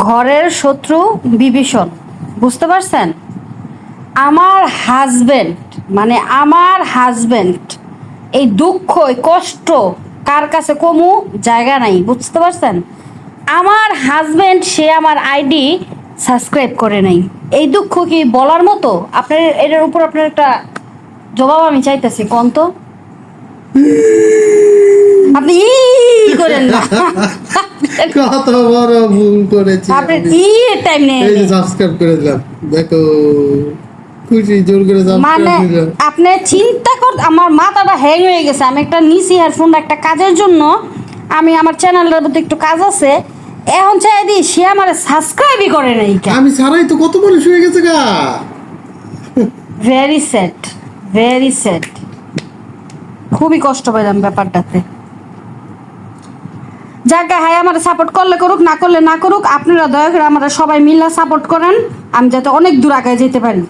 ঘরের শত্রু বিভীষণ বুঝতে পারছেন আমার হাজবেন্ড মানে আমার হাজবেন্ড এই দুঃখ এই কষ্ট কার কাছে কমু জায়গা নাই বুঝতে পারছেন আমার হাজবেন্ড সে আমার আইডি সাবস্ক্রাইব করে নাই এই দুঃখ কি বলার মতো আপনার এটার উপর আপনার একটা জবাব আমি চাইতেছি কোন তো আপনি ই করেন না কত বড় ভুল করেছি আপনি আমি। টাইম নেই এই সাবস্ক্রাইব করে দিলাম। দেখো খুশি জোর করে মানে আপনি চিন্তা কর আমার মাথাটা হ্যাং হয়ে গেছে। আমি একটা নিছি হেডফোন একটা কাজের জন্য। আমি আমার চ্যানেলের মধ্যে একটু কাজ আছে। এখন চাই দিই সে আমার সাবস্ক্রাইবই করে নাই আমি ছাড়াই তো কত মানুষ হয়ে গেছে গা। ভেরি সেট ভেরি সেট খুবই কষ্ট পেলাম ব্যাপারটাতে। যাকে হাই আমার সাপোর্ট করলে করুক, না করলে না করুক, আপনারা দয়া করে আমরা সবাই মিল্লা সাপোর্ট করেন। আমি যাতে অনেক দূর আগে যেতে পারি।